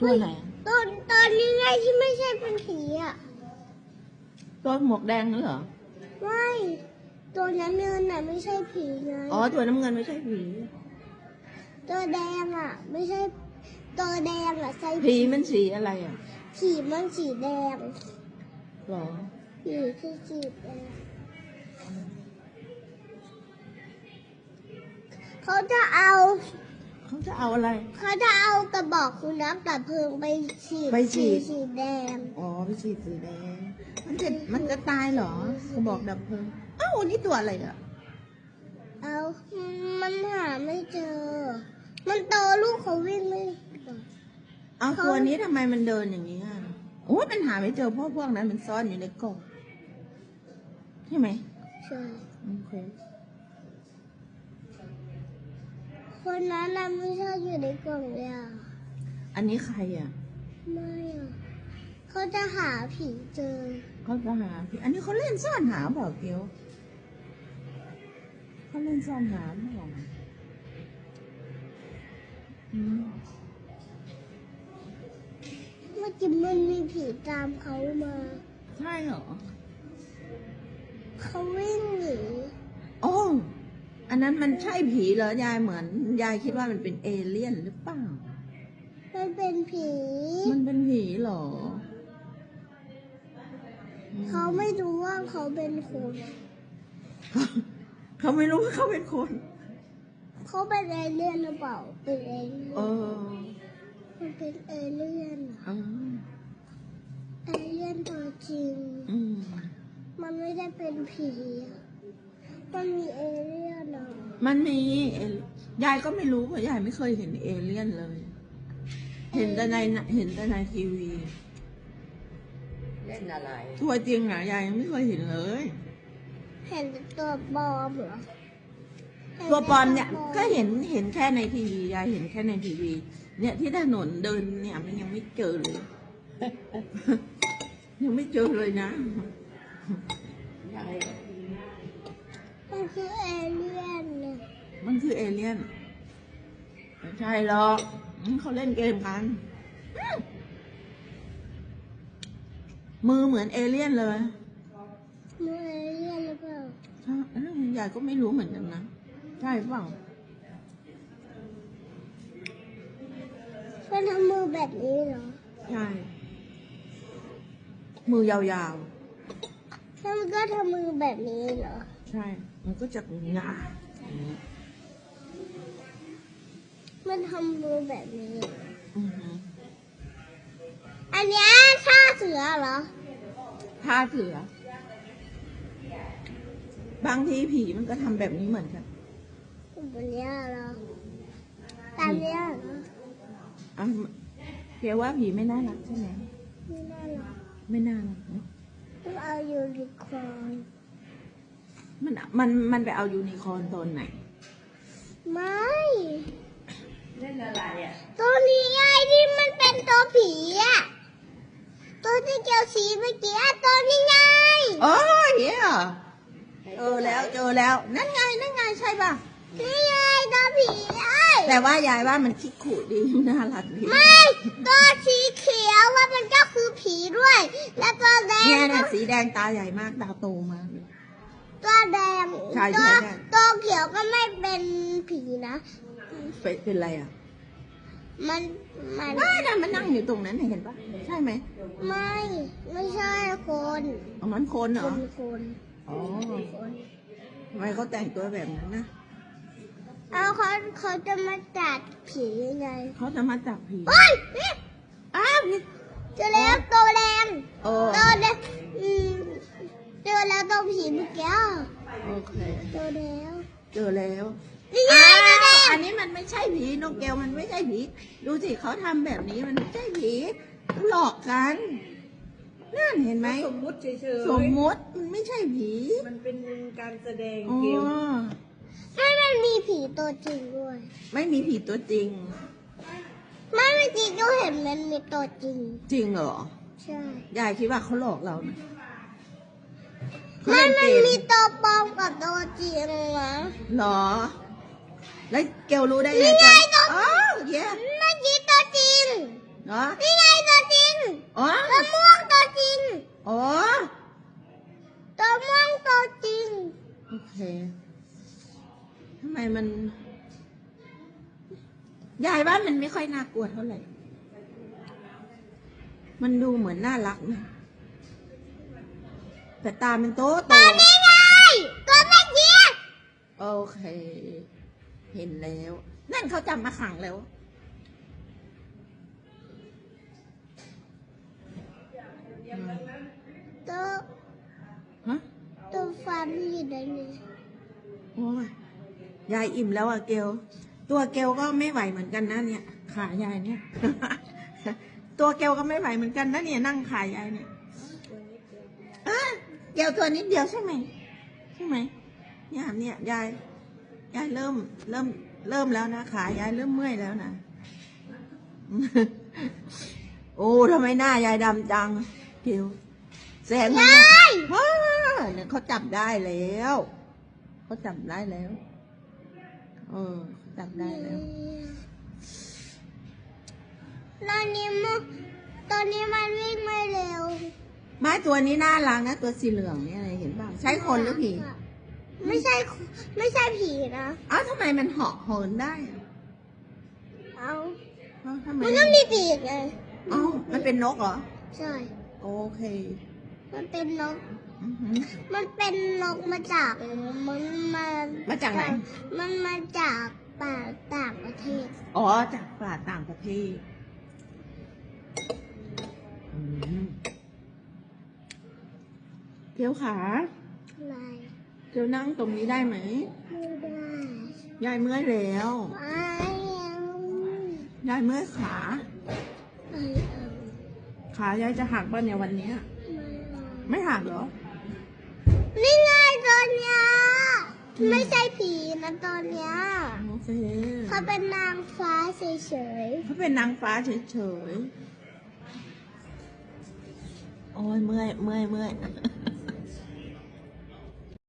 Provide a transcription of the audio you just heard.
ตัวไหนตอนตอนนี้ไงที่ไม่ใช่เป็นผีอะ ตัวหมวกแดงนั่นเหรอ ไม่ ตัวน้ำเงินน่ะไม่ใช่ผีไงอ๋อ ตัวน้ำเงินไม่ใช่ผี ตัวแดงอะ ไม่ใช่ ตัวแดงอะใช่ผีมันสีอะไรอะ ผีมันสีแดงหรอผีคือสีแดงเขาจะเอา เขาจะเอาอะไร เขาจะเอากระบอกคุณน้ำดับเพลิงไปฉีดไปฉีด สีแดง อ๋อไปฉีดสีแดง มันจะมันจะตายเหรอเขาบอกดับเพลิงอ้าวนี่ตัวอะไรอะ เอามันหาไม่เจอ มันโตลูกเขาวิ่งไม่ได้เอาเขาตัวนี้ทำไมมันเดินอย่างนี้อะโอ้ยมันหาไม่เจอเพราะพวกนั้นมันซ่อนอยู่ในกล่องใช่ไหมใช่ โอเค คนนั้นน่ะไม่ชอบอยู่ในกล่องเลยอะอันนี้ใครอะ ไม่อะเขาจะหาผีเจอ เขาจะหาพี่อันนี้เขาเล่นซ่อนหาเปล่าเกียวเขาเล่นซ่อนหาเปล่าอืมเมื่อกี้มันมีผีตามเขามา ใช่เหรอ เขาวิ่งหนีโอ้ อันนั้นมันใช่ผีเหรอยายเหมือน ยายคิดว่ามันเป็นเอเลี่ยนหรือเปล่า มันเป็นผี มันเป็นผีเหรออืมเขาไม่รู้ว่าเขาเป็นคนเขาไม่รู้ว่าเขาเป็นคน เขาเป็นเอเลี่ยนหรือเปล่า เป็นเอเลี่ยเอนอมันเป็นเอเลี่ยนอะเออเอเลี่ยนตัวจริงอืมมันไม่ได้เป็นผีอะมันมีเอเลี่ยนอะ มันมีเอลยายก็ไม่รู้เพราะยายไม่เคยเห็นเอเลี่ยนเลย เห็นแต่ในเห็นแต่ในทีวี เล่นอะไร ตัวจริงอะยายยังไม่เคยเห็นเลย เห็นแต่ตัวปลอมเหรอห็ตัวปลอมเนี่ยแต่ก็เห็นเห็นแค่ในทีวียายเห็นแค่ในทีวี เนี่ยที่ถนนเดินเนี่ยมันยังไม่เจอเลย ยังไม่เจอเลยนะยาย มันคือเอเลี่ยนเนี่ยมันคือเอเลี่ยนไม่ใช่หรอกอืมเขาเล่นเกมกันอืมมือเหมือนเอเลี่ยนเลยมันเอเลี่ยนหรือเปล่าใช่เอ้ายายก็ไม่รู้เหมือนกันนะ ใช่เปล่า มันทำมือแบบนี้เหรอใช่ มือยาวแล้วมันก็ทำมือแบบนี้เหรอ ๆ ใช่ มันก็จะงาอย่างนี้มันทำมือแบบนี้ อือหืออันเนี้ยท่าเสือเหรอ ท่าเสือบางทีผีมันก็ทำแบบนี้เหมือนกันแบบเนี้ยเหรอตามเนี้ยเหรออะเพียว่าผีไม่น่ารักใช่ไหม ไม่น่าหรอกไม่น่ารักนะต้องเอายูนิคอร์น มันมันมันไปเอายูนิคอร์นตอนไหน ไม่ เล่นอะไรอะ ตัวนี้ไงที่มันเป็นตัวผีอะตัวที่เกี่ยวสีเมื่อกี้อะตัวนี้ไง โอ้ยเหี้ยเจอแล้วเจอแล้ว นั่นไง นั่นไงใช่ป่ะ นี่ไงตัวผีไอ้แต่ว่ายายว่ามันคิดขู่ดี น่ารักดี ไม่ตัวสีเขียวว่ามันก็คือผีด้วย และตัวแดเนี่ยงเนี่ยก็สีแดงตาใหญ่มากตาโตมากเลย ตัวแดงใช่ใช่ตัวใช่ ตัวเขียวก็ไม่เป็นผีนะ เป็นเป็นอะไรอะมันมันไม่นะมันนั่งอยู่ตรงนั้นเห็นปะใช่ไหมไม่ไม่ใช่คนอ๋อมันคนเหรคอนคนอ๋อคนทำไมเขาแต่งตัวแบบนั้นนะเอาเขาเขาจะมาจัดผียังไงเขาจะมาจับผีเฮ้ยนี่อ้าวนี่เจอแล้วตัวแดงโอ้ตัวแดงอืม เจอแล้วตัวผีเมื่อกี้โอเคเจอแล้วเจอแล้วนี่ไงอ้าตัวแดวงอันนี้มันไม่ใช่ผีนกแก้วมันไม่ใช่ผี ดูสิเขาทำแบบนี้มันไม่ใช่ผีหลอกกันนั่นเห็นไหมสมมุติเฉยสมมติมันไม่ใช่ผีๆ มันเป็นการแสดงอ๋อเกมไม่มันมีผีตัวจริงด้วยไม่มีผีตัวจริง ไม่เมื่อกี้ก็เห็นมันมีตัวจริง จริงเหรอใช่ยายคิดว่าเขาหลอกเรานะ พื่อมันนมันมีตัวปอมกับตัวจริงนะ หรอ แล้วเกลรู้ได้ไงนี่ไงตัวอ๋อเย้เมื่อกี้ตัวจริงเหรอนี่ไงตัวจริงอ๋อตัวม่วงตัวจริงอ๋อตัวม่วงตัวจริงโอเคทำไมมัน ยายว่ามันไม่ค่อยน่ากลัวเท่าไหร่ มันดูเหมือนน่ารักนะ แต่ตามันโตโตนี่ไงตัวเมื่อกี้โอเค เห็นแล้ว นั่นเขาจำมาขังแล้ว ตัวฮะ ตัวฟันอยู่ในนี้โอ้ยยายอิ่มแล้วอะเกล ตัวเกลก็ไม่ไหวเหมือนกันนะเนี่ย ขายายเนี่ย ตัวเกลก็ไม่ไหวเหมือนกันนะเนี่ยนั่งขายายเนี่ยเอ้อเกลตัวนิดเดียวใช่ไหมใช่ไหมเนี่ยเนี่ยยายยายเริ่มเริ่มเริ่มแล้วนะขายายเริ่มเมื่อยแล้วนะโอ้ทำไมหน้ายายดำจังเกลแสงมันว้าเนี่ยเขาจับได้แล้วเขาจับได้แล้วเออเขาจับได้แล้วตอนนี้มันตอนนี้มันวิ่งไม่เร็ว ไม้ตัวนี้น่ารักนะ ตัวสีเหลืองเนี่ยเห็นป่ะใช่คนหรือผีไม่ใช่ไม่ใช่ผีนะอ้าวทำไมมันเหาะเหินได้อะเอาอ้าวทำไมมันก็มีปีกไงเอ้ามันเป็นนกเหรอ ใช่ โอเค มันเป็นนก อือหือ มันเป็นนกมาจากมันมามาจากไหน มันมาจากป่าต่างประเทศ อ๋อจากป่าต่างประเทศอืม เกียวขาอะไรเกียวนั่งตรงนี้ได้ไหมไม่ได้ยายเมื่อยแล้วไม่เอายายเมื่อยขาไม่เอาขายายจะหักป่ะเนี่ยวันเนี้ยไม่เอาไม่หักเหรอ นี่ไงตอนเนี้ยไม่ใช่ผีนะตอนเนี้ยโอเคเขาเป็นนางฟ้าเฉยเขาเป็นนางฟ้าเฉยๆ โอ้ยเมื่อยเมื่อยเมื่อย